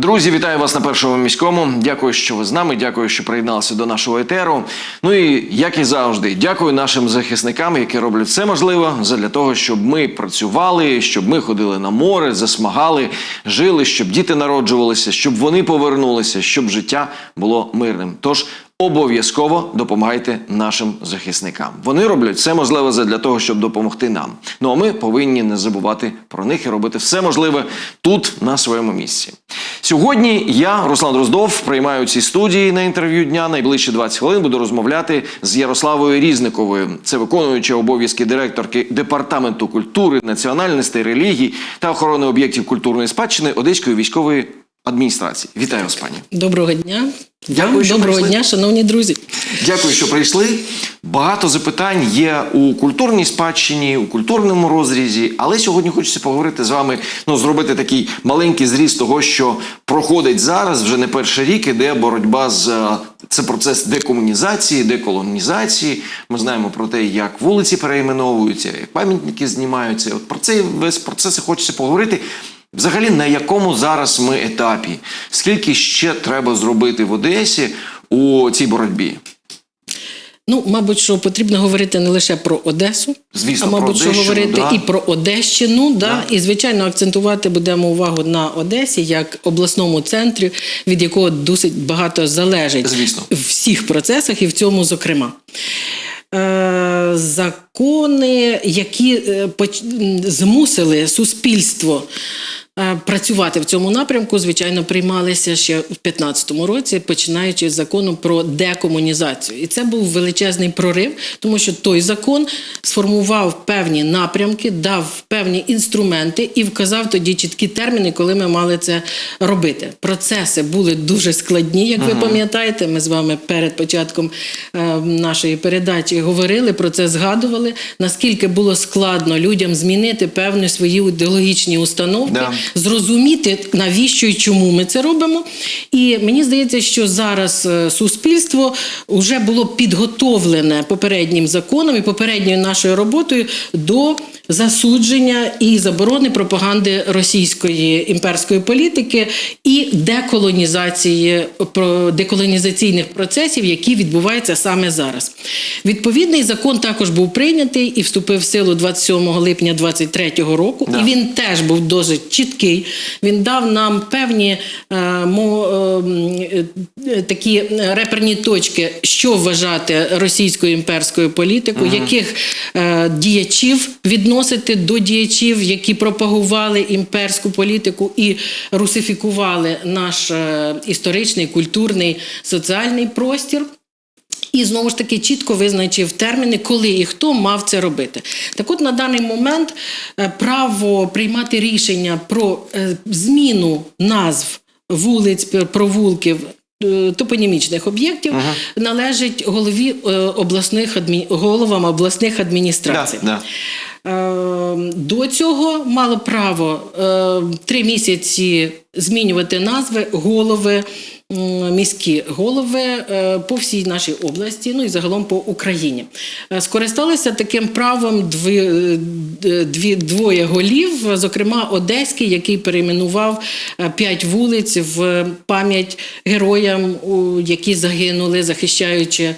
Друзі, вітаю вас на першому міському. Дякую, що ви з нами. Дякую, що приєдналися до нашого етеру. Ну і як і завжди, дякую нашим захисникам, які роблять все можливе для того, щоб ми працювали, щоб ми ходили на море, засмагали, жили, щоб діти народжувалися, щоб вони повернулися, щоб життя було мирним. Тож обов'язково допомагайте нашим захисникам. Вони роблять все можливе для того, щоб допомогти нам. Ну а ми повинні не забувати про них і робити все можливе тут, на своєму місці. Сьогодні я, Руслан Дроздов, приймаю ці студії на інтерв'ю дня. Найближчі 20 хвилин буду розмовляти з Ярославою Різниковою. Це виконуюча обов'язки директорки департаменту культури, національностей, релігій та охорони об'єктів культурної спадщини Одеської військової адміністрації. Вітаю вас, пані. Доброго дня. Дякую, що Доброго прийшли. дня, шановні друзі. Дякую, що прийшли. Багато запитань є у культурній спадщині, у культурному розрізі. Але сьогодні хочеться поговорити з вами, ну зробити такий маленький зріз того, що проходить зараз вже не перший рік, іде боротьба з е, це процес декомунізації, деколонізації. Ми знаємо про те, як вулиці перейменовуються, як пам'ятники знімаються. От про цей весь процес і хочеться поговорити. Взагалі, на якому зараз ми етапі? Скільки ще треба зробити в Одесі у цій боротьбі? Ну, мабуть, що потрібно говорити не лише про Одесу, Звісно, а про мабуть, що говорити да. і про Одещину. Да? І, звичайно, акцентувати будемо увагу на Одесі як обласному центрі, від якого досить багато залежить Звісно. в всіх процесах, і в цьому, зокрема. Е, закони, які е, змусили суспільство працювати в цьому напрямку, звичайно, приймалися ще в 2015 році, починаючи з закону про декомунізацію. І це був величезний прорив, тому що той закон сформував певні напрямки, дав певні інструменти і вказав тоді чіткі терміни, коли ми мали це робити. Процеси були дуже складні, як ви пам'ятаєте. Ми з вами перед початком е, нашої передачі говорили про це, згадували, наскільки було складно людям змінити певні свої ідеологічні установки, Да. Зрозуміти, навіщо і чому ми це робимо. І мені здається, що зараз е, суспільство вже було підготовлене попереднім законом і попередньою нашою роботою до засудження і заборони пропаганди російської імперської політики і деколонізації деколонізаційних процесів, які відбуваються саме зараз. Відповідний закон також був прийнятий і вступив в силу 27 липня 2023 року. Да. І він теж був досить чіткий. Він дав нам певні е, мо, е, е, такі реперні точки, що вважати російською імперською політикою, яких е, діячів відносити до діячів, які пропагували імперську політику і русифікували наш е, історичний, культурний, соціальний простір. І знову ж таки чітко визначив терміни, коли і хто мав це робити. Так от на даний момент е, право приймати рішення про е, зміну назв вулиць, провулків. Топонімічних об'єктів належить голові обласних адмі... головам обласних адміністрацій. Да, Е, До цього мало право е, три місяці змінювати назви голови. Міські голови е, по всій нашій області, ну і загалом по Україні Е, скористалися таким правом дві, е, дві двоє голів, зокрема Одеський, який перейменував п'ять вулиць в пам'ять героям, які загинули, захищаючи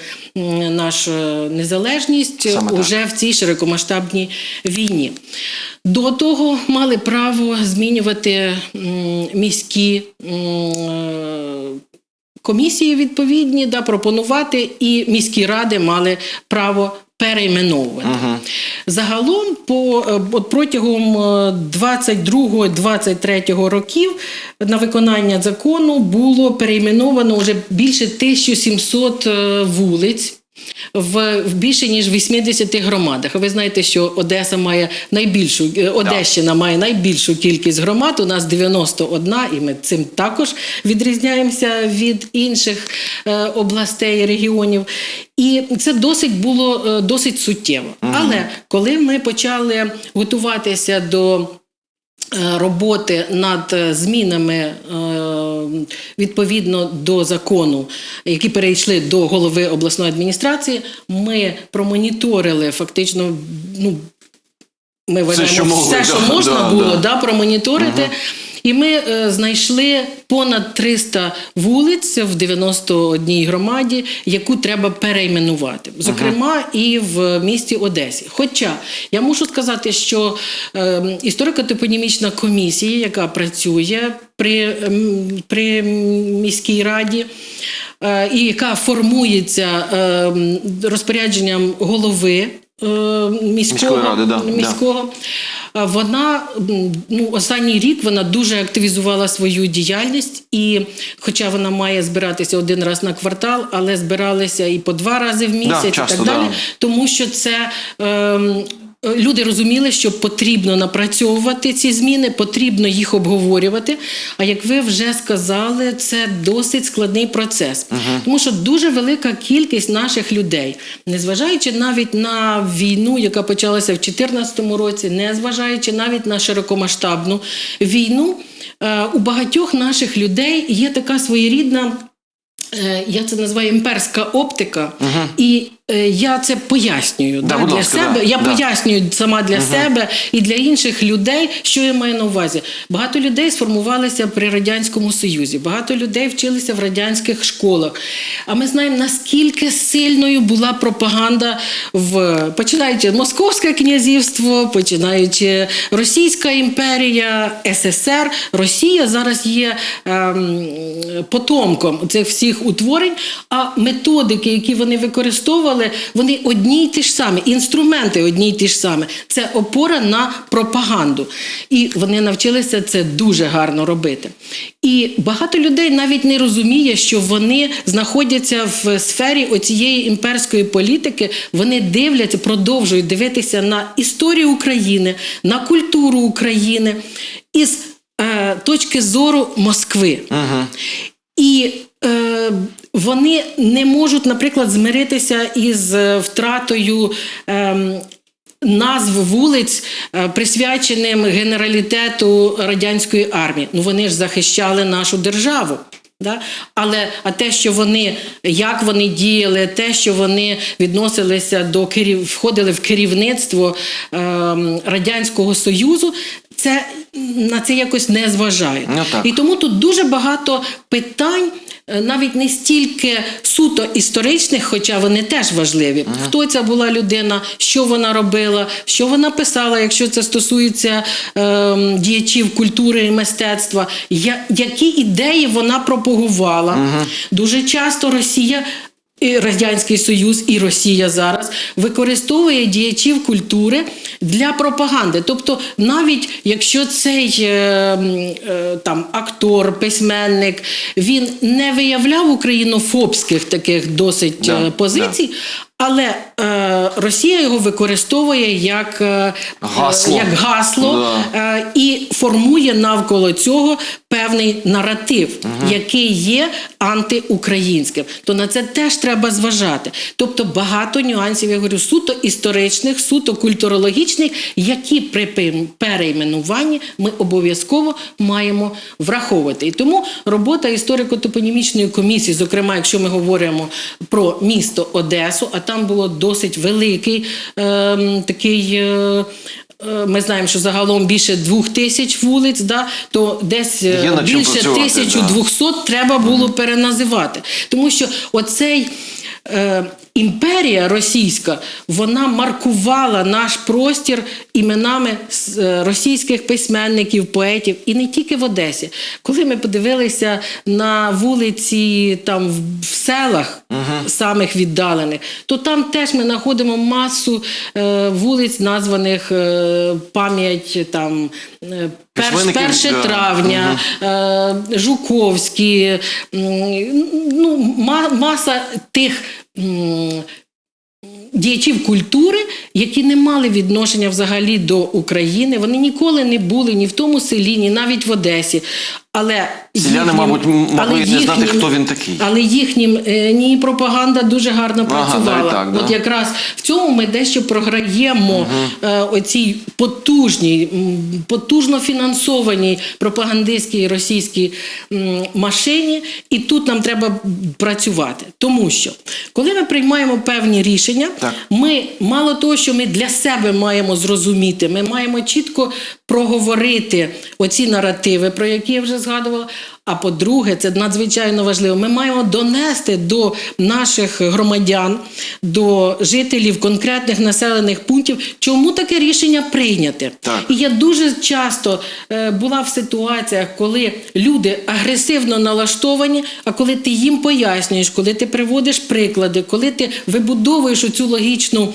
нашу незалежність Саме так. уже в цій широкомасштабній війні. До того мали право змінювати міські е, комісії відповідні, да, пропонувати, і міські ради мали право перейменовувати. Загалом, по, е, от протягом 22-23 років на виконання закону було перейменовано вже більше 1700 е, вулиць. В, в більше ніж 80 громадах. Ви знаєте, що Одеса має найбільшу е, Одещина має найбільшу кількість громад. У нас 91, і ми цим також відрізняємося від інших е, областей регіонів. І це досить було е, досить суттєво. Але коли ми почали готуватися до роботи над е, змінами е, відповідно до закону, які перейшли до голови обласної адміністрації, ми промоніторили фактично. ну, ми вважаємо що могли, все, що да, можна да, було да. да, промоніторити. І ми е, знайшли понад 300 вулиць в 91 громаді, яку треба перейменувати, зокрема і в місті Одесі. Хоча я мушу сказати, що е, історико-топонімічна комісія, яка працює при, ем, при міській раді, е, і яка формується е, розпорядженням голови. Е, Міського, Міської ради, да, да. міського. Да. Вона ну, останній рік вона дуже активізувала свою діяльність, і хоча вона має збиратися один раз на квартал, але збиралися і по два рази в місяць, часто, і так далі, да. тому що це. ем, Люди розуміли, що потрібно напрацьовувати ці зміни, потрібно їх обговорювати. А як ви вже сказали, це досить складний процес, тому що дуже велика кількість наших людей, незважаючи навіть на війну, яка почалася в 2014 році, незважаючи навіть на широкомасштабну війну, е, у багатьох наших людей є така своєрідна. е, Я це називаю імперська оптика, і е, я це пояснюю Да, да, для ласка, себе. да, я да. пояснюю сама для себе і для інших людей, що я маю на увазі. Багато людей сформувалися при радянському союзі, багато людей вчилися в радянських школах. А ми знаємо наскільки сильною була пропаганда в починаючи Московське князівство, починаючи Російська імперія, СССР. Росія зараз є ем, потомком цих всіх утворень, а методики, які вони використовували, вони одні й ті ж самі, інструменти одні й ті ж самі. Це опора на пропаганду. І вони навчилися це дуже гарно робити. І багато людей навіть не розуміє, що вони знаходяться в сфері оцієї імперської політики. Вони дивляться, продовжують дивитися на історію України, на культуру України із е, точки зору Москви. І е, вони не можуть, наприклад, змиритися із е, втратою. ем, Назв вулиць, е, присвяченим генералітету радянської армії. Ну вони ж захищали нашу державу. Да? Але а те, що вони, як вони діяли, те, що вони відносилися до керів, входили в керівництво ем, Радянського Союзу, це на це якось не зважають. Ну. І тому тут дуже багато питань, е, навіть не стільки суто історичних, хоча вони теж важливі. Хто ця була людина, що вона робила, що вона писала, якщо це стосується ем, діячів культури і мистецтва, я, які ідеї вона пропагувала. Дуже часто Росія. І Радянський Союз і Росія зараз використовує діячів культури для пропаганди. Тобто, навіть якщо цей е, е, там актор, письменник, він не виявляв українофобських таких досить Да, позицій, позицій. Але е, Росія його використовує як е, Гасло. як гасло е, і формує навколо цього певний наратив, який є антиукраїнським. То на це теж треба зважати. Тобто багато нюансів, я говорю, суто історичних, суто культурологічних, які при пе- перейменуванні ми обов'язково маємо враховувати. І тому робота історико-топонімічної комісії, зокрема, якщо ми говоримо про місто Одесу, а там було досить великий ем, такий. Е, е, ми знаємо, що загалом більше двох тисяч вулиць, да, то десь е, більше працювати, тисячу да. двохсот треба було переназивати. Тому що оцей е, імперія російська вона маркувала наш простір іменами е, російських письменників, поетів, і не тільки в Одесі. Коли ми подивилися на вулиці там в- селах, самих віддалених, то там теж ми знаходимо масу е, вулиць, названих е, пам'ять там. е, 1 травня, е, Жуковські, ну, маса тих. Діячів культури, які не мали відношення взагалі до України, вони ніколи не були ні в тому селі, ні навіть в Одесі. Але Селяни, їхнім- мабуть, але могли не знати, хто він такий. Але їхнім е, ні пропаганда дуже гарно працювала. навіть так, да? От якраз в цьому ми дещо програємо е, оцій потужній, потужно фінансованій пропагандистській російській м, машині, і тут нам треба працювати. Тому що коли ми приймаємо певні рішення, Так. ми мало того, що ми для себе маємо зрозуміти, ми маємо чітко проговорити оці наративи, про які я вже згадувала. А по-друге, це надзвичайно важливо. Ми маємо донести до наших громадян, до жителів конкретних населених пунктів, чому таке рішення прийняте. Так. І я дуже часто е, була в ситуаціях, коли люди агресивно налаштовані, а коли ти їм пояснюєш, коли ти приводиш приклади, коли ти вибудовуєш оцю логічну е,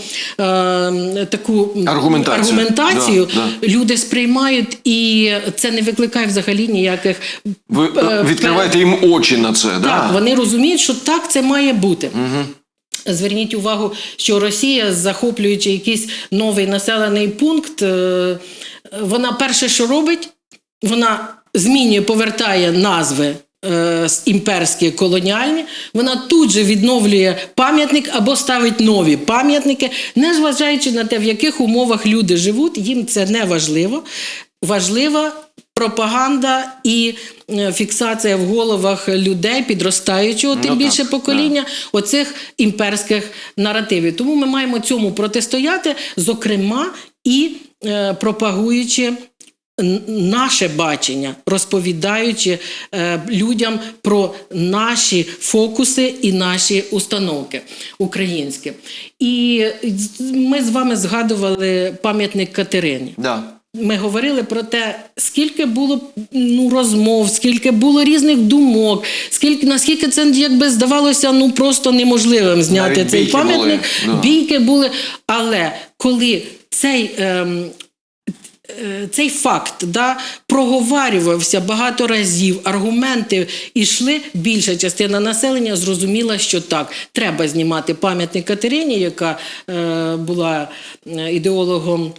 таку Аргументацію. аргументацію, Да, люди сприймають, і це не викликає взагалі ніяких. Ви відкриваєте їм очі на це, Так, да? вони розуміють, що так це має бути. Зверніть увагу, що Росія, захоплюючи якийсь новий населений пункт, е, вона перше, що робить, вона змінює, повертає назви. е, Імперські колоніальні, вона тут же відновлює пам'ятник або ставить нові пам'ятники, не зважаючи на те, в яких умовах люди живуть, їм це не важливо. Важлива пропаганда і е, фіксація в головах людей, підростаючого, тим Ну, більше так, покоління оцих імперських наративів. Тому ми маємо цьому протистояти, зокрема, і е, пропагуючи. Наше бачення, розповідаючи е, людям про наші фокуси і наші установки українські. І ми з вами згадували пам'ятник Катерині. Да. Ми говорили про те, скільки було ну, розмов, скільки було різних думок, скільки наскільки це якби здавалося ну просто неможливим зняти Навіть цей бійки пам'ятник. були. Бійки були. Але коли цей. Ем, е, цей факт да, проговарювався багато разів, аргументи йшли, більша частина населення зрозуміла, що так, треба знімати пам'ятник Катерині, яка е, була е, ідеологом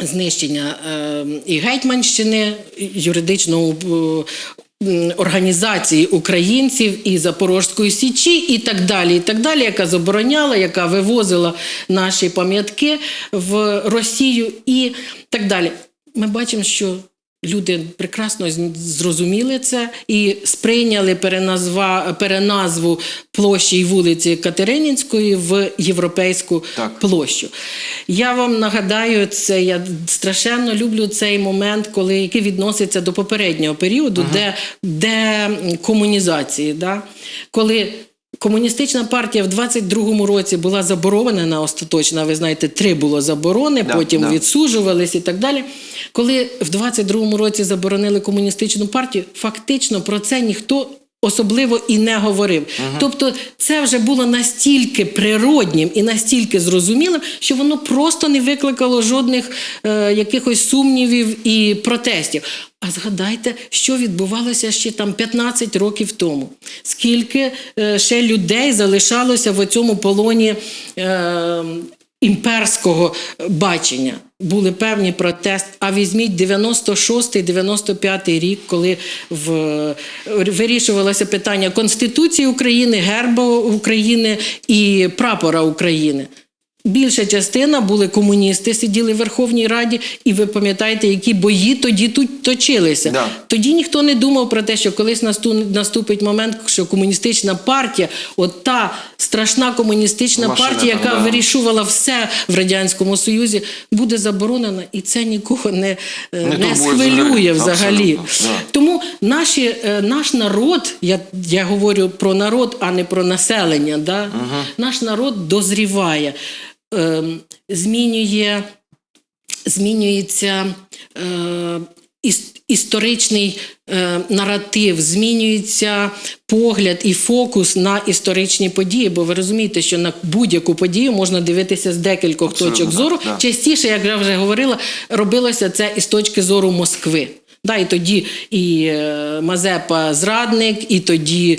знищення е, і Гетьманщини, юридичного е, організації українців і Запорозької Січі, і так далі, і так далі, яка забороняла, яка вивозила наші пам'ятки в Росію і так далі. Ми бачимо, що Люди прекрасно зрозуміли це і сприйняли переназва, переназву площі і вулиці Катеринінської в європейську Так. площу. Я вам нагадаю, це я страшенно люблю цей момент, коли який відноситься до попереднього періоду, де, де комунізації, да? коли. Комуністична партія в 22-му році була заборонена остаточно. Ви знаєте, три було заборони, Да, потім да. відсуджувались і так далі. Коли в 22-му році заборонили комуністичну партію, фактично про це ніхто особливо і не говорив. Тобто, це вже було настільки природнім і настільки зрозумілим, що воно просто не викликало жодних е, якихось сумнівів і протестів. А згадайте, що відбувалося ще там 15 років тому. Скільки е, ще людей залишалося в цьому полоні е, імперського бачення. Були певні протести. А візьміть 96-95 рік, коли в, вирішувалося питання Конституції України, герба України і прапора України. Більша частина були комуністи, сиділи в Верховній Раді, і ви пам'ятаєте, які бої тоді тут точилися. Да. Тоді ніхто не думав про те, що колись насту- наступить момент, що комуністична партія, от та страшна комуністична Машина партія, яка да. вирішувала все в радянському союзі, буде заборонена, і це нікого не, е, Не не, схвилює взагалі. Да. Тому наші, е, наш народ, я, я говорю про народ, а не про населення. Да? Наш народ дозріває, змінює, змінюється е, історичний е, наратив, змінюється погляд і фокус на історичні події. Бо ви розумієте, що на будь-яку подію можна дивитися з декількох Абсолютно точок зору. да. Частіше, як я вже говорила, робилося це із точки зору Москви. Да, і тоді і е, Мазепа зрадник, і тоді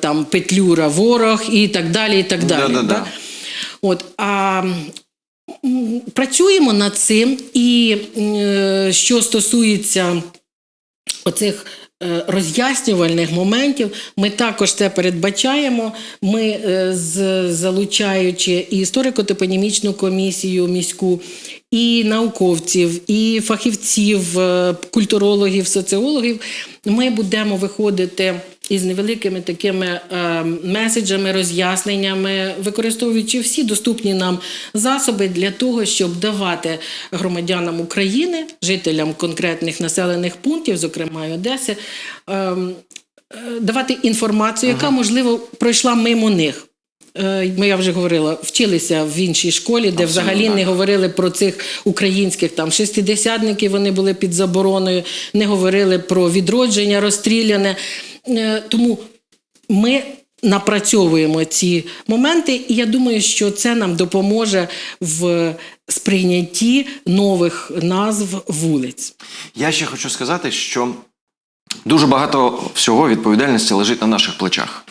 там Петлюра ворог, і так далі. І так далі. Да-да-да. Да? От, а працюємо над цим, і е, що стосується оцих е, роз'яснювальних моментів. Ми також це передбачаємо. Ми е, залучаючи і історико-топонімічну комісію міську, і науковців, і фахівців, культурологів, соціологів, ми будемо виходити із невеликими такими е, меседжами, роз'ясненнями, використовуючи всі доступні нам засоби для того, щоб давати громадянам України, жителям конкретних населених пунктів, зокрема і Одеси, ем, е, давати інформацію, яка можливо пройшла мимо них. Е, Ми я вже говорила, вчилися в іншій школі, де взагалі не говорили про цих українських там шестидесятників, вони були під забороною, не говорили про відродження розстріляне. Е, Тому ми напрацьовуємо ці моменти, і я думаю, що це нам допоможе в сприйнятті нових назв вулиць. Я ще хочу сказати, що дуже багато всього відповідальності лежить на наших плечах.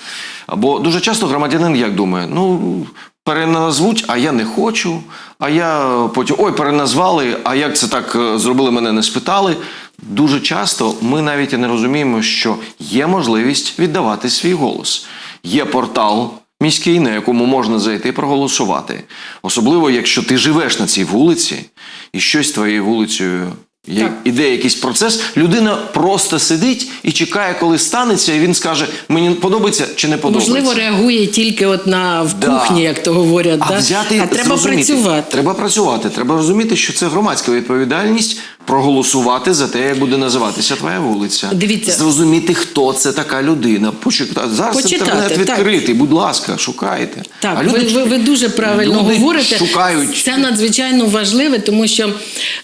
Бо дуже часто громадянин як думає: ну, переназвуть, а я не хочу, а я потім ой, переназвали, а як це так е, зробили, мене не спитали. Дуже часто ми навіть і не розуміємо, що є можливість віддавати свій голос. Є портал міський, на якому можна зайти і проголосувати. Особливо, якщо ти живеш на цій вулиці і щось твоєю вулицею є, Так. іде якийсь процес, людина просто сидить і чекає, коли станеться, і він скаже: мені подобається чи не подобається. Можливо, реагує тільки от на в Да. кухні, як то говорять. А да? взяти а треба зрозуміти. працювати. Треба працювати. Треба розуміти, що це громадська відповідальність проголосувати за те, як буде називатися твоя вулиця. Дивіться. зрозуміти, хто це така людина. Почитати зараз Почитати, інтернет так. відкритий. Будь ласка, шукайте. Так, а люди, ви, ви, ви дуже правильно люди говорите. Шукають. Це надзвичайно важливе, тому що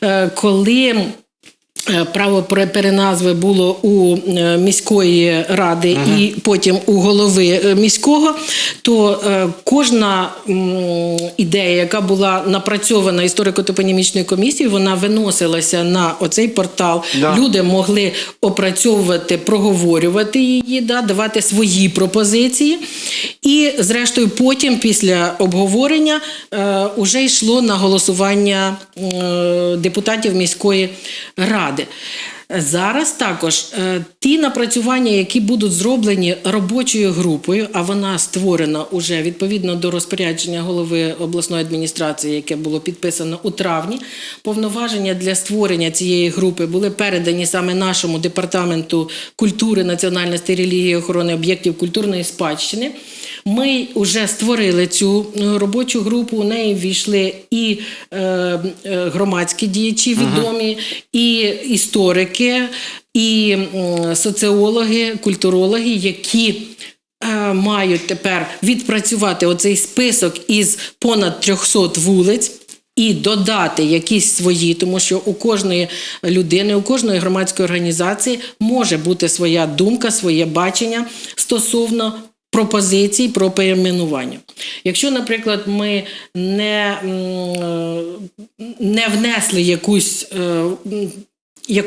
е, коли. Е, Право переназви було у е, міської ради і потім у голови е, міського, то кожна ідея, яка була напрацьована історико-топонімічною комісією, вона виносилася на оцей портал. Да. Люди могли опрацьовувати, проговорювати її, да, давати свої пропозиції. І, зрештою, потім, після обговорення, е, уже йшло на голосування депутатів міської ради. God Зараз також е, ті напрацювання, які будуть зроблені робочою групою, а вона створена уже відповідно до розпорядження голови обласної адміністрації, яке було підписано у травні. Повноваження для створення цієї групи були передані саме нашому департаменту культури, національності, релігії, охорони об'єктів культурної спадщини. Ми вже створили цю е, робочу групу. У неї ввійшли і е, громадські діячі відомі, і історики, і соціологи, культурологи, які е, мають тепер відпрацювати оцей список із понад 300 вулиць. І додати якісь свої, тому що у кожної людини, у кожної громадської організації може бути своя думка, своє бачення стосовно пропозицій про перейменування. Якщо, наприклад, ми не, е, не внесли якусь е, як,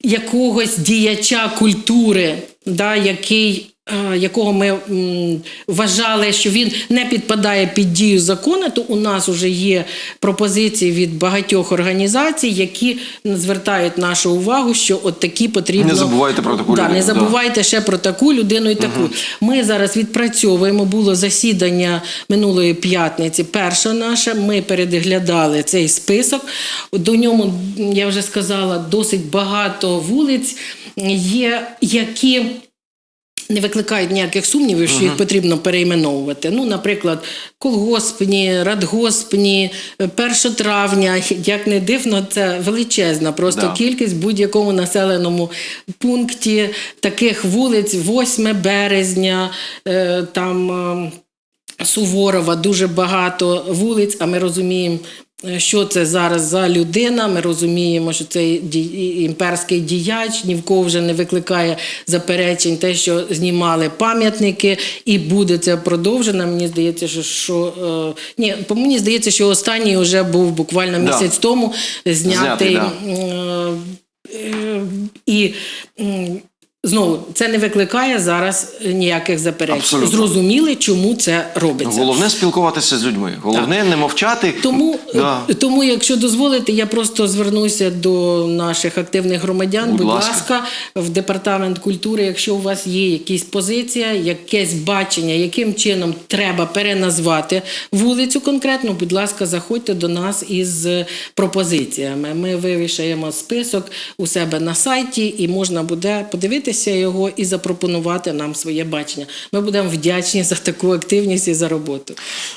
якогось діяча культури, да, який, якого ми вважали, що він не підпадає під дію закону, то у нас вже є пропозиції від багатьох організацій, які звертають нашу увагу, що от такі потрібно Не забувайте про таку да, людину, Не да. забувайте ще про таку людину і таку. Ми зараз відпрацьовуємо. Було засідання минулої п'ятниці. Перше наше. Ми переглядали цей список. До ньому я вже сказала досить багато вулиць є, які. Не викликають ніяких сумнівів, що їх потрібно перейменовувати. Ну, наприклад, колгоспні, радгоспні, 1 травня, як не дивно, це величезна просто Да. кількість в будь-якому населеному пункті таких вулиць, 8 березня, е, там. е, Суворова, дуже багато вулиць, а ми розуміємо, е, що це зараз за людина. Ми розуміємо, що це імперський діяч, ні в кого вже не викликає заперечень те, що знімали пам'ятники, і буде це продовжено. Мені здається, що, що е, ні, по мені здається, що останній вже був буквально Да. місяць тому знятий. Знятий, да. е, е, і м, Знову це не викликає зараз ніяких заперечень. Абсолютно. Зрозуміли, чому це робиться. Головне спілкуватися з людьми. Головне не мовчати. Тому, Да. тому, якщо дозволите, я просто звернуся до наших активних громадян. Будь Будь, ласка. ласка. в департамент культури, якщо у вас є якісь позиція, якесь бачення, яким чином треба переназвати вулицю конкретно, будь ласка, заходьте до нас із пропозиціями. Ми вивішаємо список у себе на сайті, і можна буде подивитися його і запропонувати нам своє бачення. Ми будемо вдячні за таку активність і за роботу.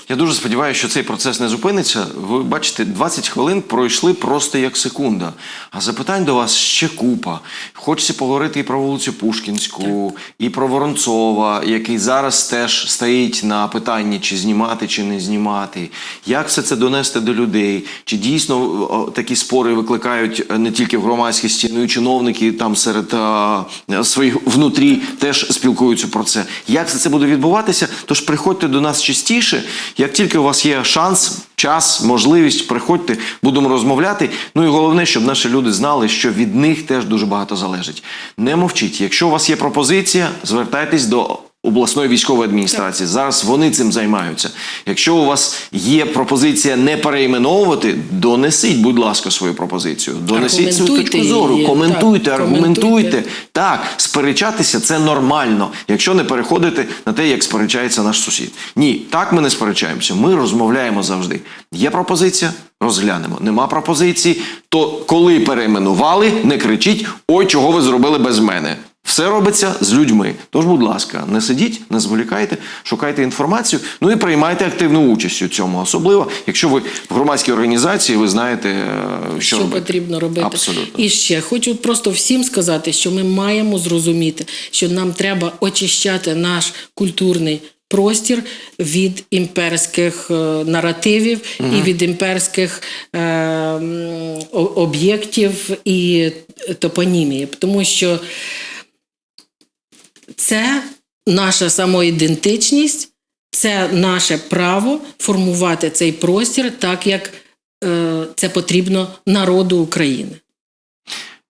Я дуже сподіваюся, що цей процес не зупиниться. Ви бачите, 20 хвилин пройшли просто як секунда. А запитань до вас ще купа. Хочеться поговорити і про вулицю Пушкінську, і про Воронцова, який зараз теж стоїть на питанні, чи знімати, чи не знімати. Як все це донести до людей? Чи дійсно такі спори викликають не тільки в громадськості, ну і чиновники там серед е, своїх внутрі теж спілкуються про це. Як це буде відбуватися? Тож приходьте до нас частіше. Як тільки у вас є шанс, час, можливість, приходьте, будемо розмовляти. Ну і головне, щоб наші люди знали, що від них теж дуже багато залежить. Не мовчіть. Якщо у вас є пропозиція, звертайтесь до. Обласної військової адміністрації зараз вони цим займаються. Якщо у вас є пропозиція не перейменовувати, донесіть, будь ласка, свою пропозицію. Донесіть свою точку зору, коментуйте, так, аргументуйте. Так, сперечатися це нормально, якщо не переходити на те, як сперечається наш сусід. Ні, так ми не сперечаємося. Ми розмовляємо завжди. Є пропозиція, розглянемо. Нема пропозиції, то коли перейменували, не кричіть: ой, чого ви зробили без мене. Все робиться з людьми. Тож, будь ласка, не сидіть, не зволікайте, шукайте інформацію, ну і приймайте активну участь у цьому. Особливо, якщо ви в громадській організації, ви знаєте, е, що, що робити. потрібно робити. Абсолютно. І ще хочу просто всім сказати, що ми маємо зрозуміти, що нам треба очищати наш культурний. Простір від імперських е, наративів і від імперських е, об'єктів і топонімії, тому що це наша самоідентичність, це наше право формувати цей простір так, як е, це потрібно народу України.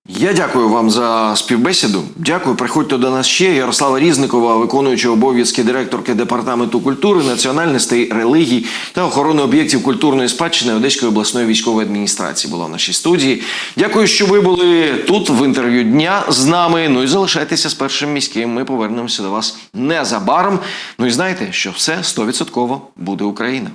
Я дякую вам за співбесіду. Дякую. Приходьте до нас ще. Ярослава Різникова, виконуюча обов'язки директорки департаменту культури, національностей, релігій та охорони об'єктів культурної спадщини Одеської обласної військової адміністрації, була в нашій студії. Дякую, що ви були тут в інтерв'ю дня з нами. Ну і залишайтеся з першим міським. Ми повернемося до вас незабаром. Ну і знайте, що все 100% буде Україна.